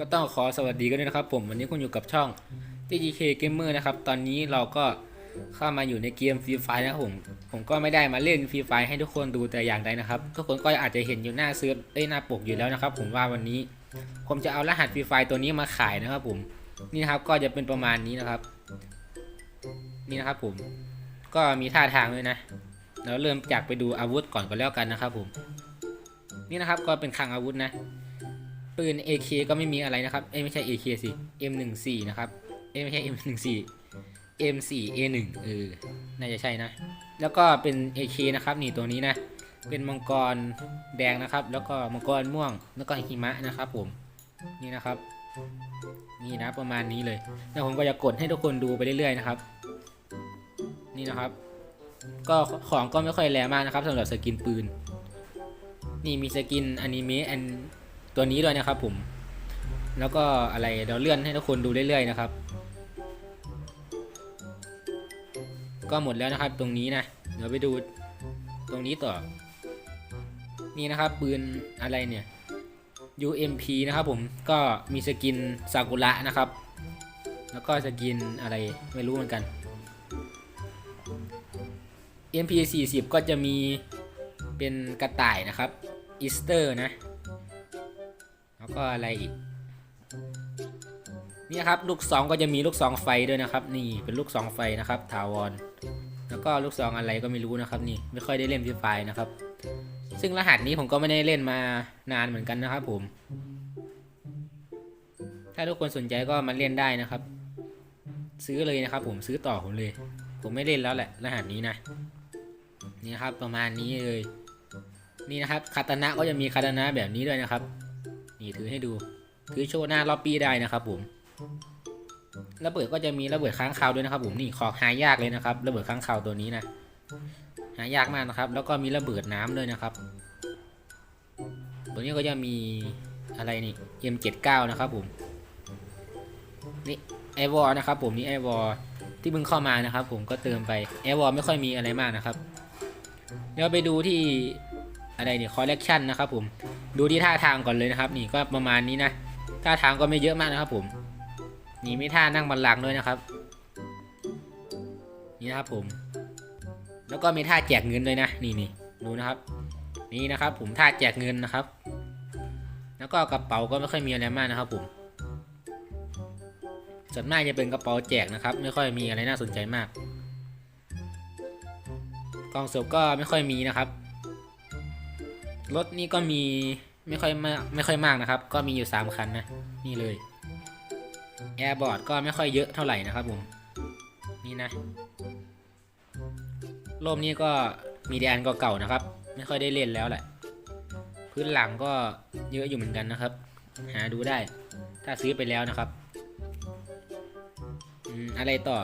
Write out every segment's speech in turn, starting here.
ก็ต้องขอสวัสดีกันด้วยนะครับผมวันนี้คุณอยู่กับช่อง TGK Gamer นะครับ ตอนนี้เราก็เข้ามาอยู่ในเกมฟรีไฟนะครับผมผมก็ไม่ได้มาเล่นฟรีไฟให้ทุกคนดูแต่อย่างใดนะครับทุกคนก็อาจจะเห็นอยู่หน้าซิร์ฟเอ้ยหน้าปกอยู่แล้วนะครับ ผมว่าวันนี้ผมจะเอารหัสฟรีไฟตัวนี้มาขายนะครับผมนี่นะครับก็จะเป็นประมาณนี้นะครับ นี่นะครับผมก็มีท่าทางด้วยนะเราเริ่มจากไปดูอาวุธก่อนก็แล้วกันนะครับผมนี่นะครับก็เป็นคลังอาวุธนะ ปืน AK ก็ไม่มีอะไรนะครับ เอ้ยไม่ใช่ AK สิ M14 นะครับ เอ้ยไม่ใช่ M14 M4A1 เออ น่าจะใช่นะ แล้วก็เป็น AK นะครับนี่ตัวนี้นะ เป็นมังกรแดงนะครับ แล้วก็มังกรม่วง แล้วก็หิมะนะครับผม นี่นะครับ นี่นะประมาณนี้เลย แล้วผมก็จะกดให้ทุกคนดูไปเรื่อยๆนะครับ นี่นะครับ ก็ของก็ไม่ค่อยแรงมากนะครับสำหรับสกินปืน นี่มีสกินอนิเมะ ตัวนี้ด้วยนะครับ ผม แล้วก็อะไรเดี๋ยวเลื่อนให้ทุกคนดูเรื่อยๆนะครับ ก็หมดแล้วนะครับตรงนี้นะเดี๋ยวไปดูตรงนี้ต่อ นี่นะครับปืนอะไรเนี่ย UMP นะครับผมก็มีสกินซากุระนะครับ แล้วก็สกินอะไรไม่รู้เหมือนกัน MP 40 ก็จะมีเป็นกระต่ายนะครับอีสเตอร์นะ ก็อะไรอีก นี่ครับลูกซองก็จะมีลูกซองไฟด้วยนะครับ นี่เป็นลูกซองไฟนะครับถาวร แล้วก็ลูกซองอะไรก็ไม่รู้นะครับ นี่ไม่ค่อยได้เล่นฟรีไฟนะครับ ซึ่งรหัสนี้ผมก็ไม่ได้เล่นมานานเหมือนกันนะครับ ผม ถ้าทุกคนสนใจก็มาเล่นได้นะครับ ซื้อเลยนะครับ ผมซื้อต่อผมเลย ผมไม่เล่นแล้วแหละ รหัสนี้นะนี่ครับประมาณนี้เลย นี่นะครับคาตานะก็จะมีคาตานะแบบนี้ด้วยนะครับ นี่ถือให้ดู ถือโชว์หน้าล็อบบี้ได้นะครับผมระเบิดก็จะมีระเบิดค้างคาวด้วยนะครับผมนี่ของหายากเลยนะครับระเบิดค้างคาวตัวนี้นะหายากมากนะครับ แล้วก็มีระเบิดน้ำด้วยนะครับ ตัวนี้ก็จะมีอะไรนี่ M79 นะครับผมนี่ไอวอนะครับผมนี่ไอวอที่เพิ่งเข้ามานะครับ ผมก็เติมไปไอวอไม่ค่อยมีอะไรมากนะครับเดี๋ยวไปดูที่ อะไรเนี่ยคอลเลกชันนะครับผมดูที่ท่าทางก่อนเลยนะครับนี่ก็ประมาณนี้นะท่าทางก็ไม่เยอะมากนะครับผมนี่ไม่ท่านั่งบันลังด้วยนะครับ นี่นะครับผม แล้วก็มีท่าแจกเงินด้วยนะนี่นี่ดูนะครับ นี่นะครับผมท่าแจกเงินนะครับ แล้วก็กระเป๋าก็ไม่ค่อยมีอะไรมากนะครับผมส่วนมากจะเป็นกระเป๋าแจกนะครับ ไม่ค่อยมีอะไรน่าสนใจมาก กล่องศพก็ไม่ค่อยมีนะครับ รถนี่ก็มีไม่ค่อยมากไม่ค่อยมากนะครับ ก็มีอยู่ 3 คันนะ นี่เลยแอร์บอร์ดก็ไม่ค่อยเยอะเท่าไหร่นะครับผม นี่นะร่มนี่ก็มีแดนเก่านะครับ ไม่ค่อยได้เล่นแล้วแหละ พื้นหลังก็เยอะอยู่เหมือนกันนะครับ หาดูได้ ถ้าซื้อไปแล้วนะครับอืมอะไรต่อ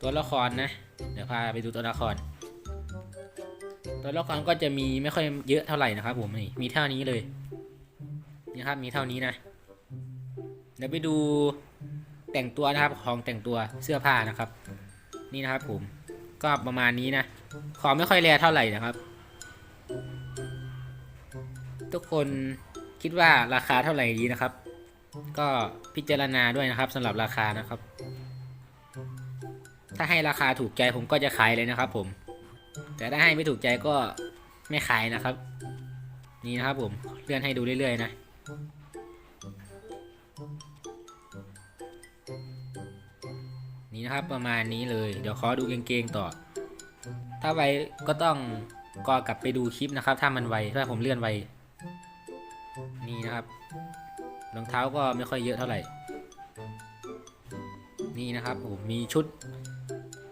ตัวละครนะ เดี๋ยวพาไปดูตัวละคร ตัวละครก็จะมีไม่ค่อยเยอะเท่าไหร่นะครับผมนี่มีเท่านี้เลยนี่ครับมีเท่านี้นะเดี๋ยวไปดูแต่งตัวนะครับของแต่งตัวเสื้อผ้านะครับ นี่นะครับผมก็ประมาณนี้นะของไม่ค่อยแรเท่าไหร่นะครับ ทุกคนคิดว่าราคาเท่าไหร่ดีนะครับ ก็พิจารณาด้วยนะครับสำหรับราคานะครับ ถ้าให้ราคาถูกใจผมก็จะขายเลยนะครับผม แต่ถ้าให้ไม่ถูกใจก็ไม่ขายนะครับ นี่นะครับผมเลื่อนให้ดูเรื่อยๆนะนี่นะครับประมาณนี้เลยเดี๋ยวขอดูกางเกงต่อ ถ้าไวก็ต้องก็กลับไปดูคลิปนะครับ ถ้ามันไวถ้าผมเลื่อนไวนี่นะครับรองเท้าก็ไม่ค่อยเยอะเท่าไหร่ นี่นะครับผมมีชุด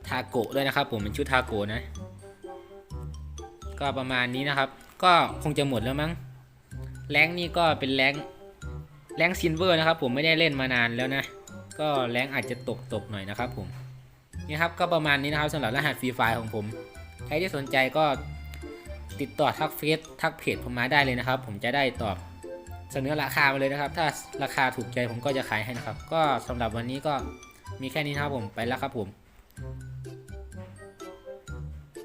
ทาโกะด้วยนะครับ ผมเป็นชุดทาโกะนะ ก็ประมาณนี้นะครับ ก็คงจะหมดแล้วมั้งแรงนี่ก็เป็นแรงแรงซินเวอร์นะครับ ผมไม่ได้เล่นมานานแล้วนะ ก็แรงอาจจะตกตกหน่อยนะครับ ผมนี่ครับก็ประมาณนี้นะครับสำหรับรหัสฟรีไฟล์ของผม ใครที่สนใจก็ติดต่อทักเฟซทักเพจผมมาได้เลยนะครับ ผมจะได้ตอบเสนอราคามาเลยนะครับ ถ้าราคาถูกใจผมก็จะขายให้นะครับ ก็สำหรับวันนี้ก็มีแค่นี้นะครับผมไปแล้วครับผม